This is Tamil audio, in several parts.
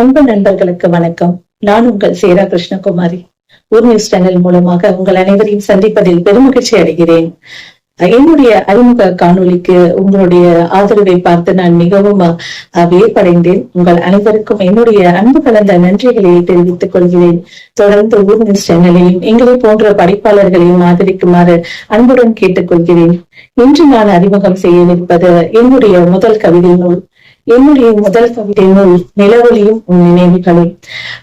அன்பு நண்பர்களுக்கு வணக்கம். நான் உங்கள் சேரா கிருஷ்ணகுமாரி. ஊர் நியூஸ் சேனல் மூலமாக உங்கள் அனைவரையும் சந்திப்பதில் பெருமகிழ்ச்சி அடைகிறேன். என்னுடைய அறிமுக காணொலிக்கு உங்களுடைய ஆதரவை பார்த்து நான் மிகவும் வியப்படைந்தேன். உங்கள் அனைவருக்கும் என்னுடைய அன்பு கலந்த நன்றிகளை தெரிவித்துக் கொள்கிறேன். தொடர்ந்து ஊர் நியூஸ் சேனலையும் எங்களை போன்ற படைப்பாளர்களையும் ஆதரிக்குமாறு அன்புடன் கேட்டுக்கொள்கிறேன். இன்று நான் அறிமுகம் செய்யவிருப்பது என்னுடைய முதல் கவிதை நூல். என்னுடைய முதல் கவிதை நூல் நிலவொலியும் உன்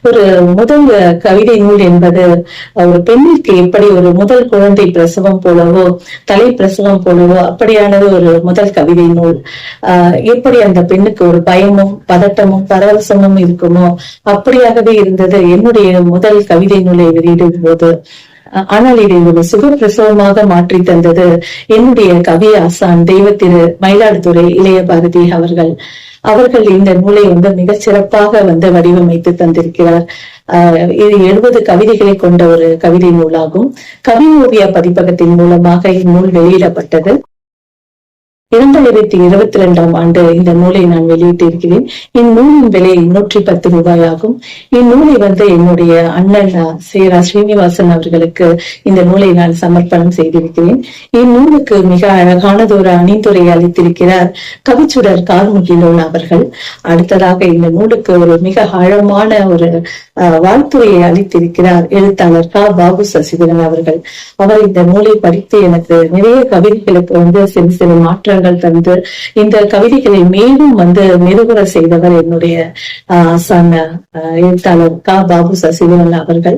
ஒரு முதல் கவிதை நூல் என்பது ஒரு பெண்ணுக்கு எப்படி ஒரு முதல் குழந்தை பிரசவம் போலவோ தலை பிரசவம் போலவோ அப்படியானது ஒரு முதல் கவிதை நூல். ஆஹ் எப்படி அந்த பெண்ணுக்கு ஒரு பயமும் பதட்டமும் பரவசமும் இருக்குமோ அப்படியாகவே இருந்தது என்னுடைய முதல் கவிதை நூலை வெளியிடும் போது ஆனால் இதை ஒரு சுகப்பிரசவமாக மாற்றி தந்தது என்னுடைய கவி ஆசான் தெய்வத்திரு மயிலாடுதுறை இளைய பாரதி அவர்கள். அவர்கள் இந்த நூலை வந்து மிக சிறப்பாக வந்து வடிவமைத்து தந்திருக்கிறார். ஆஹ் இது எழுபது கவிதைகளை கொண்ட ஒரு கவிதை நூலாகும். கவி ஓவிய பதிப்பகத்தின் மூலமாக இந்நூல் வெளியிடப்பட்டது. இரண்டாயிரத்தி இருபத்தி ரெண்டாம் ஆண்டு இந்த நூலை நான் வெளியிட்டிருக்கிறேன். இந்நூலின் விலை நூற்றி பத்து ரூபாய் ஆகும் இந்நூலை வந்து என்னுடைய அண்ணன் சேரா ஸ்ரீனிவாசன் அவர்களுக்கு இந்த நூலை நான் சமர்ப்பணம் செய்திருக்கிறேன். இந்நூலுக்கு மிக அழகானதொரு அணிந்துரை அளித்திருக்கிறார் கவிச்சுடர் கார்முகிலோன் அவர்கள். அடுத்ததாக இந்த நூலுக்கு ஒரு மிக ஆழமான ஒரு வாழ்த்துறையை அளித்திருக்கிறார் எழுத்தாளர் கா. பாபு சசிதரன் அவர்கள். அவர் இந்த நூலை படித்து எனக்கு நிறைய கவிதைகளுக்கு வந்து சிறு சிறு மாற்றங்கள் தந்து இந்த கவிதைகளை மேலும் வந்து மெருகுற செய்தவர் என்னுடைய ஆஹ், எழுத்தாளர் கா. பாபு சசிதரன் அவர்கள்.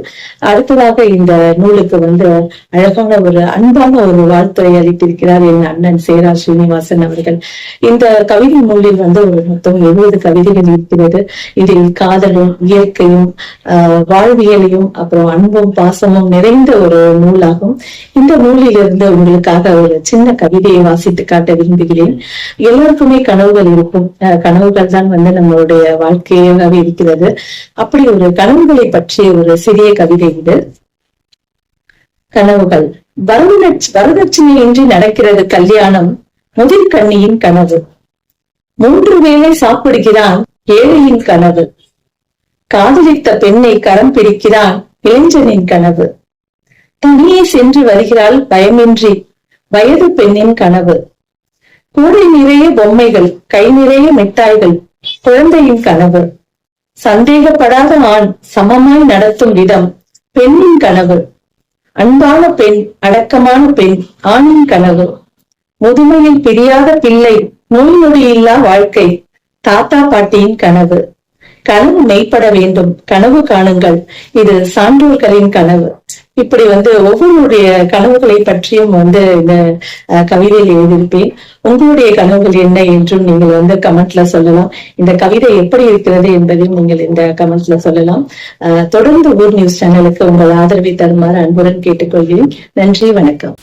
அடுத்ததாக இந்த நூலுக்கு வந்து அழகான ஒரு அன்பான ஒரு வாழ்த்துறை அளித்திருக்கிறார் என் அண்ணன் சேரா ஸ்ரீனிவாசன் அவர்கள். இந்த கவிதை நூலில் வந்து ஒரு மொத்தம் எழுபது கவிதைகள் இருக்கிறது. இதில் காதலும் இயற்கையும் வாழ்வியலையும் அப்புறம் அன்பும் பாசமும் நிறைந்த ஒரு நூலாகும். இந்த நூலிலிருந்து உங்களுக்காக ஒரு சின்ன கவிதையை வாசித்து காட்ட விரும்புகிறேன். எல்லாருக்குமே கனவுகள் இருக்கும். கனவுகள் தான் வந்து நம்மளுடைய வாழ்க்கையாக இருக்கிறது. அப்படி ஒரு கனவுகளை பற்றிய ஒரு சிறிய கவிதை இது. கனவுகள். வரதட்ச வரதட்சணையின்றி நடக்கிறது கல்யாணம். முதிர் கண்ணியின் கனவு. மூன்று வேளை சாப்பிடுகிறான் ஏழையின் கனவு. காதலித்த பெண்ணை கரம் பிடிக்கிறான் இளைஞனின் கனவு. தனியே சென்று வருகிறாள் பயமின்றி வயது பெண்ணின் கனவு. கூடை நிறைய பொம்மைகள் கை நிறைய மிட்டாய்கள் குழந்தையின் கனவு. சந்தேகப்படாத ஆண் சமமாய் நடத்தும் விதம் பெண்ணின் கனவு. அன்பான பெண் அடக்கமான பெண் ஆணின் கனவு. முதுமையில் பிரியாத பிள்ளை நோய் நொடி இல்லா வாழ்க்கை தாத்தா பாட்டியின் கனவு. கனவு மெய்ப்பட வேண்டும். கனவு காணுங்கள். இது சான்றோர்களின் கனவு. இப்படி வந்து ஒவ்வொருடைய கனவுகளை பற்றியும் வந்து இந்த கவிதையில் எழுதியிருப்பேன். உங்களுடைய கனவுகள் என்ன என்றும் நீங்கள் வந்து கமெண்ட்ல சொல்லலாம். இந்த கவிதை எப்படி இருக்கிறது என்பதையும் நீங்கள் இந்த கமெண்ட்ல சொல்லலாம். தொடர்ந்து ஊர் நியூஸ் சேனலுக்கு உங்கள் ஆதரவை தருமாறு அன்புடன் கேட்டுக்கொள்கிறேன். நன்றி வணக்கம்.